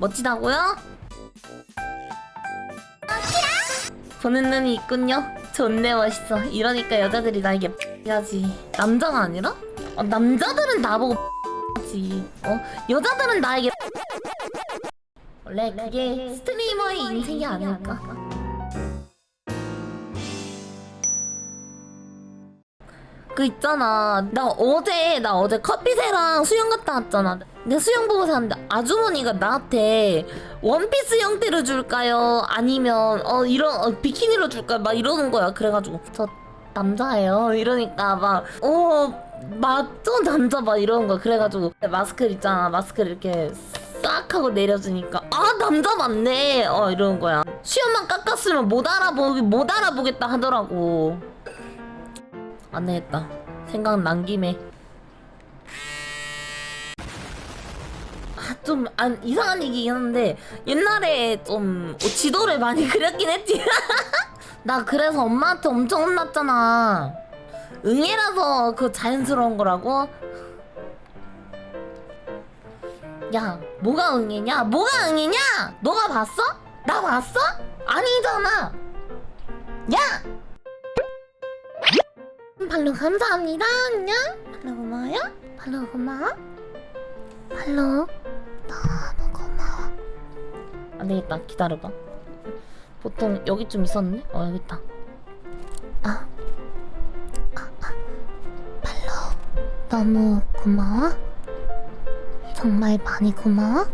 멋지다고요? 보는 눈이 있군요. 좋네 멋있어. 이러니까 여자들이 나에게 야지. 남자가 아니라? 어, 남자들은 나보고 지. 어 여자들은 나에게 원래 그게 스트리머의 인생이 아닐까? 그 있잖아. 나 어제 나 어제 커피새랑 수영 갔다 왔잖아. 내 수영 보고 샀는데 아주머니가 나한테 원피스 형태로 줄까요? 아니면 어 이런 어, 비키니로 줄까요? 막 이러는 거야. 그래가지고 저 남자예요. 이러니까 막어 맞죠? 남자 막 이러는 거야. 그래가지고 마스크 있잖아. 마스크를 이렇게 싹 하고 내려주니까 아 남자 맞네. 어 이러는 거야. 수염만 깎았으면 못 알아보기 못 알아보겠다 하더라고 안 되겠다. 생각난 김에. 아, 좀, 안, 이상한 얘기긴 한데, 옛날에 좀, 어, 지도를 많이 그렸긴 했지. 나 그래서 엄마한테 엄청 혼났잖아. 응애라서 그 자연스러운 거라고? 야, 뭐가 응애냐? 뭐가 응애냐? 너가 봤어? 나 봤어? 아니잖아. 야! 팔로 감사합니다. 안녕. 팔로 고마워요. 팔로 고마워. 팔로 너무 고마워. 안 되겠다. 기다려봐. 보통 여기쯤 있었는데? 어 여기 있다. 아, 아, 아. 팔로 너무 고마워. 정말 많이 고마워.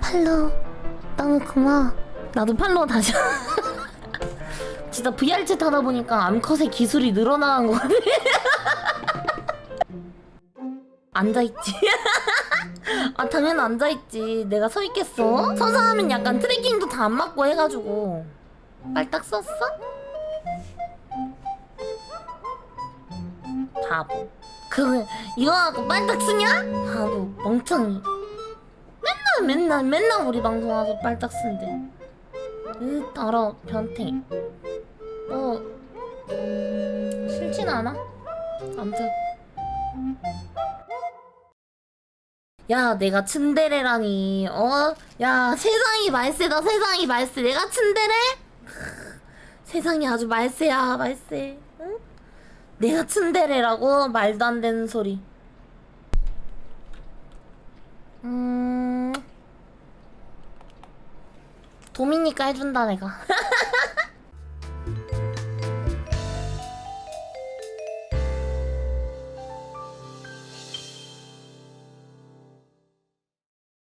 팔로 너무 고마워. 나도 팔로 다시. 진짜 VR챗 하다 보니까 암컷의 기술이 늘어나는 것 같아. 앉아있지. 아, 당연히 앉아있지. 내가 서 있겠어? 서서 하면 약간 트래킹도 다 안 맞고 해가지고. 빨딱 썼어? 바보. 그, 이거 하고 빨딱 쓰냐? 바보, 멍청이. 맨날, 맨날, 맨날 우리 방송 와서 빨딱 쓴대. 으, 더러, 변태. 뭐 싫진 않아. 아무튼. 야 내가 츤데레라니. 어? 야 세상이 말세다 세상이 말세. 내가 츤데레? 크, 세상이 아주 말세야 말세. 응? 내가 츤데레라고? 말도 안 되는 소리. 음. 도미니까 해준다 내가